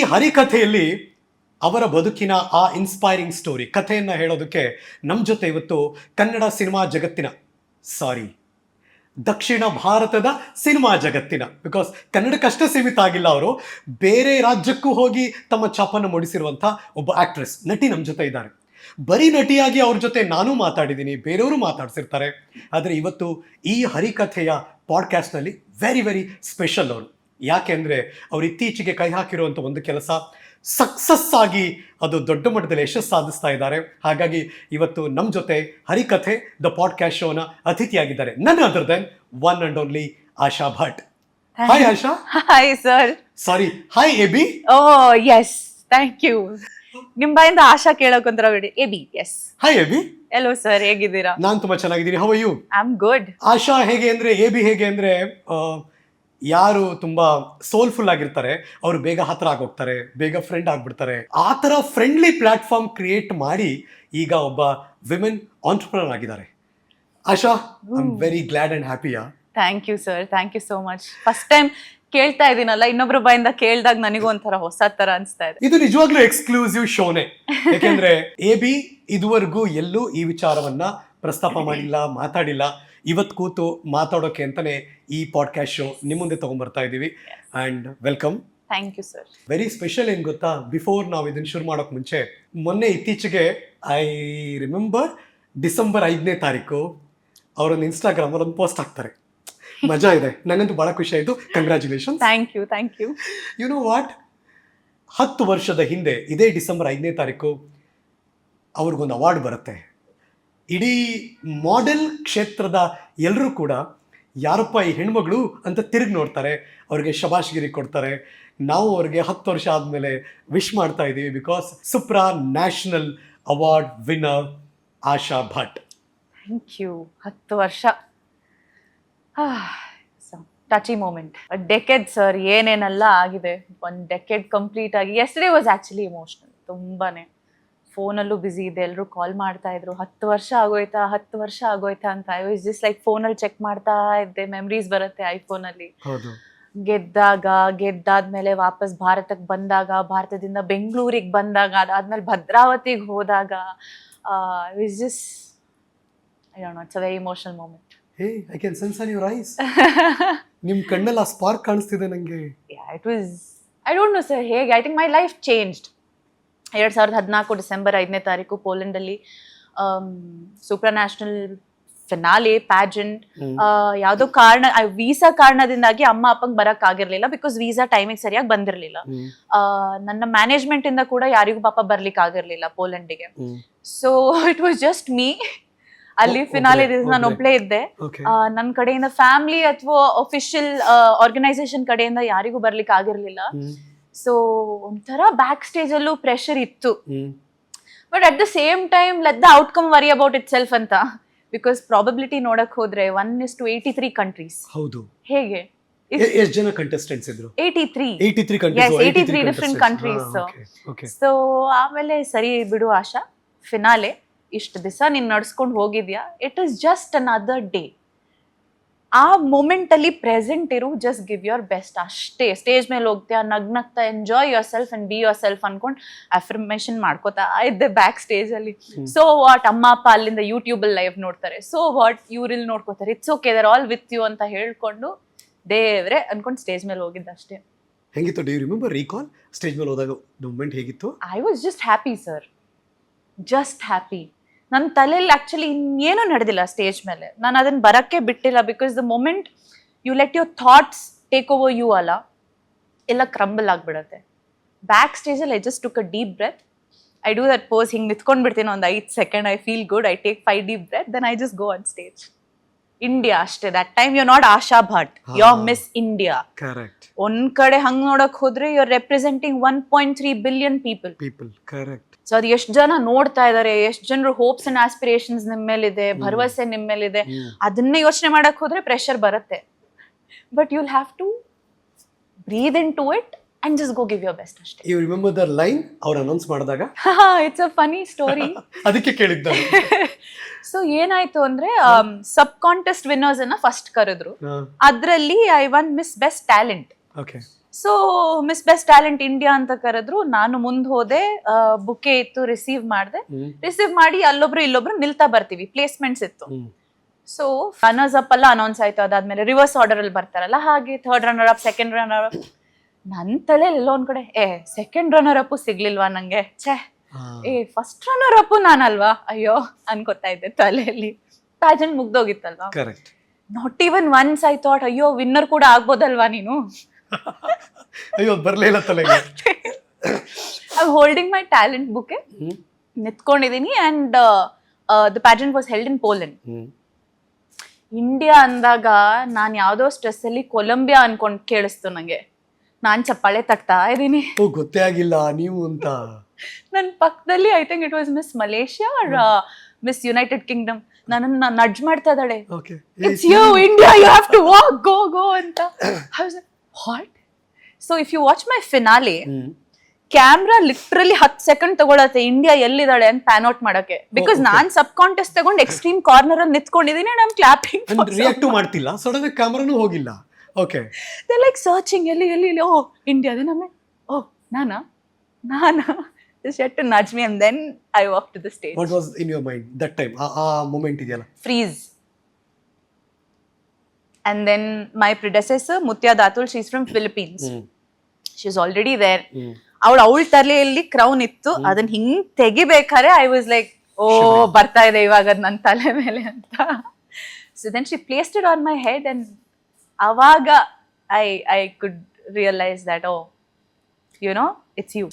ಹರಿಕಥೆಯಲ್ಲಿ ಅವರ ಬದುಕಿನ ಆ ಇನ್ಸ್ಪೈರಿಂಗ್ ಸ್ಟೋರಿ ಕಥೆಯನ್ನು ಹೇಳೋದಕ್ಕೆ ನಮ್ಮ ಜೊತೆ ಇವತ್ತು ಕನ್ನಡ ಸಿನಿಮಾ ಜಗತ್ತಿನ ಸಾರಿ ದಕ್ಷಿಣ ಭಾರತದ ಸಿನಿಮಾ ಜಗತ್ತಿನ ಬಿಕಾಸ್ ಕನ್ನಡಕ್ಕಷ್ಟೇ ಸೀಮಿತ ಆಗಿಲ್ಲ ಅವರು, ಬೇರೆ ರಾಜ್ಯಕ್ಕೂ ಹೋಗಿ ತಮ್ಮ ಛಾಪನ್ನು ಮೂಡಿಸಿರುವಂಥ ಒಬ್ಬ ಆಕ್ಟ್ರೆಸ್ ನಟಿ ನಮ್ಮ ಜೊತೆ ಇದ್ದಾರೆ. ಬರೀ ನಟಿಯಾಗಿ ಅವ್ರ ಜೊತೆ ನಾನು ಮಾತಾಡಿದ್ದೀನಿ, ಬೇರೆಯವರು ಮಾತಾಡ್ಸಿರ್ತಾರೆ. ಆದರೆ ಇವತ್ತು ಈ ಹರಿಕಥೆಯ ಪಾಡ್ಕಾಸ್ಟ್ನಲ್ಲಿ ವೆರಿ ವೆರಿ ಸ್ಪೆಷಲ್ ಅವರು. ಯಾಕೆಂದರೆ ಅವ್ರು ಇತ್ತೀಚೆಗೆ ಕೈ ಹಾಕಿರುವಂಥ ಒಂದು ಕೆಲಸ ಸಕ್ಸಸ್ ಆಗಿ ಅದು ದೊಡ್ಡ ಮಟ್ಟದಲ್ಲಿ ಯಶಸ್ಸು ಸಾಧಿಸ್ತಾ ಇದ್ದಾರೆ. ಹಾಗಾಗಿ ಇವತ್ತು ನಮ್ಮ ಜೊತೆ ಹರಿಕಥೆ ದ ಪಾಡ್ಕ್ಯಾಸ್ಟ್ ಶೋನ ಅತಿಥಿಯಾಗಿದ್ದಾರೆ. ನನ್ನ other than one and only Asha Bhat. Hi Asha. Hi sir sorry hi AB oh yes thank you ನಿಮ್ಮ ಬಾಯಿಂದ ಆಶಾ ಕೇಳೋಕೊಂತರ ಬಿಡಿ. AB yes hi AB hello sir ಹೇಗಿದ್ದೀರಾ? ನಾನು ತುಂಬಾ ಚೆನ್ನಾಗಿದ್ದೀನಿ. How you I am good Asha ಹೇಗೆ ಅಂದ್ರೆ ಎಬಿ ಹೇಗೆ ಅಂದ್ರೆ ಯಾರು ತುಂಬಾ ಸೋಲ್ಫುಲ್ ಆಗಿರ್ತಾರೆ ಅವರು ಬೇಗ ಹತ್ರ ಆಗೋಗ್ತಾರೆ ಬೇಗ ಫ್ರೆಂಡ್ ಆಗ್ಬಿಡ್ತಾರೆ. ಆ ಥರ ಫ್ರೆಂಡ್ಲಿ ಪ್ಲಾಟ್ಫಾರ್ಮ್ ಕ್ರಿಯೇಟ್ ಮಾಡಿ ಈಗ ಒಬ್ಬ ವಿಮೆನ್ ಆಂಟ್ರಪ್ರನರ್ ಆಗಿದ್ದಾರೆ. Asha I am very glad and ಹ್ಯಾಪಿಯಾ thank you sir thank you so much first time ಕೇಳ್ತಾ ಇದೀನಲ್ಲ ಇನ್ನೊಬ್ಬರ ಬಾಯಿಂದ ಕೇಳಿದಾಗ ನನಗೂ ಒಂಥರ ಹೊಸ ತರ ಅನಿಸ್ತಾ ಇದೆ. ಇದು ನಿಜವಾಗ್ಲೂ ಎಕ್ಸ್ಕ್ಲೂಸಿವ್ ಶೋನೇ ಯಾಕೆಂದ್ರೆ ಎ ಬಿ ಇದುವರೆಗೂ ಎಲ್ಲೂ ಈ ವಿಚಾರವನ್ನ ಪ್ರಸ್ತಾಪ ಮಾಡಿಲ್ಲ ಮಾತಾಡಿಲ್ಲ. ಇವತ್ತು ಕೂತು ಮಾತಾಡೋಕೆ ಅಂತಲೇ ಈ ಪಾಡ್ಕಾಸ್ಟ್ ಶೋ ನಿಮ್ಮ ಮುಂದೆ ತಗೊಂಡ್ಬರ್ತಾ ಇದ್ದೀವಿ and welcome thank you sir very special ಏನು ಗೊತ್ತಾ? ಬಿಫೋರ್ ನಾವು ಇದನ್ನು ಶುರು ಮಾಡೋಕೆ ಮುಂಚೆ ಮೊನ್ನೆ ಇತ್ತೀಚೆಗೆ ಐ ರಿಮೆಂಬರ್ ಡಿಸೆಂಬರ್ ಐದನೇ ತಾರೀಕು ಅವರೊಂದು ಇನ್ಸ್ಟಾಗ್ರಾಮಲ್ಲಿ ಒಂದು ಪೋಸ್ಟ್ ಹಾಕ್ತಾರೆ. ಮಜಾ ಇದೆ. ನನಗಂತೂ ಭಾಳ ಖುಷಿ ಆಯಿತು. Congratulation thank you thank you you know what ಹತ್ತು ವರ್ಷದ ಹಿಂದೆ ಇದೇ ಡಿಸೆಂಬರ್ ಐದನೇ ತಾರೀಕು ಅವ್ರಿಗೊಂದು ಅವಾರ್ಡ್ ಬರುತ್ತೆ. ಇಡೀ ಮಾಡೆಲ್ ಕ್ಷೇತ್ರದ ಎಲ್ಲರೂ ಕೂಡ, ಯಾರಪ್ಪ ಈ ಹೆಣ್ಮಗಳು? ಅಂತ ತಿರುಗಿ ನೋಡ್ತಾರೆ. ಅವ್ರಿಗೆ ಶಬಾಷ್ಗಿರಿ ಕೊಡ್ತಾರೆ. ನಾವು ಅವ್ರಿಗೆ ಹತ್ತು ವರ್ಷ ಆದಮೇಲೆ ವಿಶ್ ಮಾಡ್ತಾ ಇದ್ದೀವಿ because supranational award winner Asha Bhat. Thank you ಹತ್ತು ವರ್ಷ. ಟಚಿ ಮೂಮೆಂಟ್ ಡೆಕೆಡ್ ಸರ್ ಏನೇನೆಲ್ಲ ಆಗಿದೆ? ಒಂದು ಡೆಕೆಡ್ ಕಂಪ್ಲೀಟ್ ಆಗಿ. ಎಸ್ಟೇ ವಾಸ್ ಆ್ಯಕ್ಚುಲಿ ಇಮೋಷ್ನಲ್ ತುಂಬಾನೇ. ಫೋನಲ್ಲೂ ಬ್ಯುಸಿ ಇದೆ ಎಲ್ಲರೂ ಕಾಲ್ ಮಾಡ್ತಾ ಇದ್ರು ಹತ್ತು ವರ್ಷ ಆಗೋಯ್ತಾ ಹತ್ತು ವರ್ಷ ಆಗೋಯ್ತಾ ಅಂತ ಐ ವಾಸ್ ಜಸ್ಟ್ ಲೈಕ್ ಫೋನಲ್ಲಿ ಚೆಕ್ ಮಾಡ್ತಾ ಇದ್ದೆ ಮೆಮ್ರೀಸ್ ಬರುತ್ತೆ ಐಫೋನಲ್ಲಿ ಗೆದ್ದಾಗ ಗೆದ್ದಾದ್ಮೇಲೆ ವಾಪಸ್ ಭಾರತಕ್ಕೆ ಬಂದಾಗ ಭಾರತದಿಂದ ಬೆಂಗಳೂರಿಗೆ ಬಂದಾಗ ಅದಾದ್ಮೇಲೆ ಭದ್ರಾವತಿಗೆ ಹೋದಾಗ ವಿಸ್ ಜಸ್ I don't know it's a very emotional moment hey I can sense on your eyes ನಿಮ್ಮ ಕಣ್ಣಲ್ಲಿ ಆ ಸ್ಪಾರ್ಕ್ ಕಾಣಿಸ್ತಿದೆ ನನಗೆ it was I don't know sir ಹೇಗೆ? I think my life changed ಎರಡು ಸಾವಿರದ ಹದಿನಾಲ್ಕು ಡಿಸೆಂಬರ್ ಐದನೇ ತಾರೀಕು ಪೋಲೆಂಡಲ್ಲಿ ಸೂಪರ್ ನ್ಯಾಷನಲ್ ಫಿನಾಲೆ ಪ್ಯಾಜೆಂಟ್. ಯಾವುದೋ ಕಾರಣ ವೀಸಾ ಕಾರಣದಿಂದಾಗಿ ಅಮ್ಮ ಅಪ್ಪಂಗೆ ಬರಕ್ ಆಗಿರ್ಲಿಲ್ಲ ಬಿಕಾಸ್ ವೀಸಾ ಟೈಮಿಗೆ ಸರಿಯಾಗಿ ಬಂದಿರಲಿಲ್ಲ. ನನ್ನ ಮ್ಯಾನೇಜ್ಮೆಂಟ್ ಇಂದ ಕೂಡ ಯಾರಿಗೂ ಪಾಪ ಬರ್ಲಿಕ್ಕೆ ಆಗಿರ್ಲಿಲ್ಲ ಪೋಲೆಂಡಿಗೆ. So it was just me ಅಲ್ಲಿ ಫಿನಾಲೆ ದಿವಸ ನಾನು. ಒಬ್ಳೇ ಇದ್ದೆ. ನನ್ನ ಕಡೆಯಿಂದ ಫ್ಯಾಮಿಲಿ ಅಥವಾ ಅಫಿಷಿಯಲ್ ಆರ್ಗನೈಸೇಷನ್ ಕಡೆಯಿಂದ ಯಾರಿಗೂ ಬರ್ಲಿಕ್ಕೆ ಆಗಿರ್ಲಿಲ್ಲ. ಸೊ ಒಂಥರ ಬ್ಯಾಕ್ ಸ್ಟೇಜ್ ಅಲ್ಲೂ ಪ್ರೆಷರ್ ಇತ್ತು. But at the same time let the outcome worry about itself ಅಂತ. ಬಿಕಾಸ್ ಪ್ರಾಬಬಿಲಿಟಿ ನೋಡಕ್ ಹೋದ್ರೆ one is to eighty three countries ಹೌದು. ಹೇಗೆ? ಎಷ್ಟು ಜನ ಕಂಟೆಸ್ಟೆಂಟ್ಸ್ ಇದ್ರು? Eighty three eighty three 83 different countries. Okay so ಆಮೇಲೆ ಸರಿ ಬಿಡು ಆಶಾ ಫಿನಾಲೆ ಇಷ್ಟು ದಿವಸ ನೀನ್ ನಡ್ಸ್ಕೊಂಡು ಹೋಗಿದ್ಯಾ? It is just another day ಆ ಮೂಮೆಂಟ್ ಅಲ್ಲಿ ಪ್ರೆಸೆಂಟ್ ಇರು ಜಸ್ಟ್ ಗಿವ್ ಯೋರ್ ಬೆಸ್ಟ್ ಅಷ್ಟೇ. ಸ್ಟೇಜ್ ಮೇಲೆ ಹೋಗ್ತೀಯಾ ನಗ್ನಗ್ತಾ enjoy yourself and be yourself ಅನ್ಕೊಂಡು ಅಫರ್ಮೇಷನ್ ಮಾಡ್ಕೋತಾ ಇದ್ದೆ ಬ್ಯಾಕ್ ಸ್ಟೇಜ್ ಅಲ್ಲಿ. ಸೊ ವಾಟ್ ಅಮ್ಮ ಅಪ್ಪ ಅಲ್ಲಿಂದ ಯೂಟ್ಯೂಬ್ ಅಲ್ಲಿ ಲೈವ್ ನೋಡ್ತಾರೆ. ಸೊ ವಾಟ್ ಇವ್ರಿಲ್ ನೋಡ್ಕೋತಾರೆ. It's okay they're all with you ಅಂತ ಹೇಳ್ಕೊಂಡು ದೇವ್ರೆ ಅನ್ಕೊಂಡು ಸ್ಟೇಜ್ ಮೇಲೆ ಹೋಗಿದ್ದು ಅಷ್ಟೇ ಹೆಂಗಿತ್ತು ಡಿ ರಿಮೆಂಬರ್ ರೀಕಾಲ್ ಸ್ಟೇಜ್ ಮೇಲೆ ಹೋದಾಗ ಮೂಮೆಂಟ್ ಹೇಗಿತ್ತು? I was just happy sir just happy ನನ್ನ ತಲೆಯಲ್ಲಿ ಆ್ಯಕ್ಚುಲಿ ಇನ್ನೇನೂ ನಡೆದಿಲ್ಲ ಸ್ಟೇಜ್ ಮೇಲೆ. ನಾನು ಅದನ್ನು ಬರೋಕ್ಕೆ ಬಿಟ್ಟಿಲ್ಲ because the moment you let your thoughts take over you ಅಲ್ಲ, ಎಲ್ಲ ಕ್ರಂಬಲ್ ಆಗಿಬಿಡುತ್ತೆ. ಬ್ಯಾಕ್ ಸ್ಟೇಜಲ್ಲಿ I just took a deep breath I do that pose ಹಿಂಗೆ ನಿಂತ್ಕೊಂಡು ಬಿಡ್ತೀನಿ ಒಂದು ಐದು second I feel good I take five deep breath then I just go on stage India ಅಷ್ಟೇ. That time you not Asha Bhat you are. Miss India correct ಒಂದ್ ಕಡೆ ಹಂಗ್ ನೋಡಕ್ ಹೋದ್ರೆ you are representing one point three billion people people correct so ಅದು ಎಷ್ಟ್ ಜನ ನೋಡ್ತಾ ಇದಾರೆ ಎಷ್ಟ್ ಜನರು ಹೋಪ್ಸ್ ಅಂಡ್ ಆಸ್ಪಿರೇಷನ್ಸ್ ನಿಮ್ಮ ಮೇಲಿದೆ ಭರವಸೆ ನಿಮ್ಮ ಮೇಲಿದೆ. ಅದನ್ನೇ ಯೋಚನೆ ಮಾಡಕ್ ಹೋದ್ರೆ ಪ್ರೆಷರ್ ಬರುತ್ತೆ. But you'll have to breathe into it and just go give your best ಅಷ್ಟೇ. ಯು ರಿಮೆಂಬರ್ ದ ಲೈನ್ ಅವ್ರು ಅನೌನ್ಸ್ ಮಾಡಿದಾಗ? ಇಟ್ಸ್ ಅ ಫನಿ ಸ್ಟೋರಿ ಅದಕ್ಕೆ ಕೇಳಿದ್ದ. ಸೊ ಏನಾಯ್ತು ಅಂದ್ರೆ ಸಬ್ ಕಾಂಟೆಸ್ಟ್ ವಿನ್ನರ್ಸ್ ಅನ್ನ ಫಸ್ಟ್ ಕರೆದ್ರು. ಅದರಲ್ಲಿ I won Miss best talent okay so Miss best talent India ಅಂತ ಕರೆದ್ರು. ನಾನು ಮುಂದೆ ಹೋದೆ ಬುಕೆ ಇತ್ತು ರಿಸೀವ್ ಮಾಡಿದೆ. ರಿಸೀವ್ ಮಾಡಿ ಅಲ್ಲೊಬ್ರು ಇಲ್ಲೊಬ್ರು ನಿಲ್ತಾ ಬರ್ತೀವಿ ಪ್ಲೇಸ್ಮೆಂಟ್ಸ್ ಇತ್ತು. ಸೊ ರನ್ನರ್ಸ್ ಅಪ್ ಅಲ್ಲ ಅನೌನ್ಸ್ ಆಯ್ತು ಅದಾದ್ಮೇಲೆ ರಿವರ್ಸ್ ಆರ್ಡರ್ ಅಲ್ಲಿ ಬರ್ತಾರಲ್ಲ ಹಾಗೆ third runner up second runner up ನನ್ ತಲೆ ಎಲ್ಲೋ ಒಂದ್ ಕಡೆ ಏ ಸೆಕೆಂಡ್ ರನ್ನರ್ ಅಪ್ ಸಿಗ್ಲಿಲ್ವಾ ನಂಗೆ? ಛೇ ಏ ಫಸ್ಟ್ ರನ್ನರ್ ಅಪ್ ನಾನಲ್ವಾ? ಅಯ್ಯೋ ಅನ್ಕೋತಾ ಇದ್ದೆ ತಲೆಯಲ್ಲಿ. Pageant ಮುಗ್ದೋಗಿತ್ತಲ್ವಾ? Correct not even once I thought ಅಯ್ಯೋ ವಿನ್ನರ್ ಕೂಡ ಆಗ್ಬೋದಲ್ವಾ ನೀನು? ಅಯ್ಯೋ ಬರ್ಲಿಲ್ಲ ತಲೆಗೆ. I holding my talent book ನಿತ್ಕೊಂಡಿದ್ದೀನಿ and the pageant was held in Poland India ಅಂದಾಗ ನಾನು ಯಾವುದೋ ಸ್ಟ್ರೆಸ್ ಅಲ್ಲಿ ಕೊಲಂಬಿಯಾ ಅನ್ಕೊಂಡು ಕೇಳಿಸ್ತು ನಂಗೆ. ನಾನ್ ಚಪ್ಪಾಳೆ ತಟ್ತಾ ಇದ್ದೀನಿ. ಓ ಗೊತ್ತೇ ಆಗಿಲ್ಲ ನೀವು ಅಂತ. ನನ್ನ ಪಕ್ಕದಲ್ಲಿ I think it was miss Malaysia miss United Kingdom ನನ್ನನ್ನ ನಡ್ಜ್ ಮಾಡ್ತಾ ಇದ್ದಾಳೆ. Okay it's you India you have to walk go go ಅಂತ. What so if you watch my finale camera literally ಹತ್ತು ಸೆಕೆಂಡ್ ತಗೊಳತ್ತೆ ಇಂಡಿಯಾ ಎಲ್ಲಿದ್ದಾಳೆ ಅಂತ pan out ಮಾಡಕ್ಕೆ. Because ನಾನ್ ಸಬ್ ಕಾಂಟೆಸ್ಟ್ ತಗೊಂಡು ಎಕ್ಸ್ಟ್ರೀಮ್ ಕಾರ್ನರ್ ಅಲ್ಲಿ ನಿಂತ್ಕೊಂಡಿದ್ದೀನಿ ನಮ್ ಕ್ಲಾಪಿಂಗ್ ರಿಯಾಕ್ಟ್ ಮಾಡ್ತಿಲ್ಲ ಸಡನ್ ಕ್ಯಾಮ್ರಾನು ಹೋಗಿಲ್ಲ. ಓಕೆ ದೇ ಲೈಕ್ ಸರ್ಚಿಂಗ್ ಎಲ್ಲಿ ಎಲ್ಲಿ ಎಲ್ಲಿ ಓ ಇಂಡಿಯಾದ ನಮ್ಮ ಓ ನಾನಾ ನಾನಾ she'd to nudge me and then I walk to the stage what was in your mind that time ಆ ಮೂಮೆಂಟ್ ಇದೆಯಲ್ಲ freeze. And then my predecessor, Mutya Datul, she's from Philippines. she She's already there. ಅವಳು ಅವಳ ತಲೆಯಲ್ಲಿ crown ಇತ್ತು ಅದನ್ನ ಹಿಂಗ್ ತೆಗಿಬೇಕಾರೆ I was like oh ಬರ್ತಾ ಇದೆ ಇವಾಗ ನನ್ನ ತಲೆ ಮೇಲೆ ಅಂತ so then she placed on my head and ಅವಾಗ I I could realise that oh you know it's you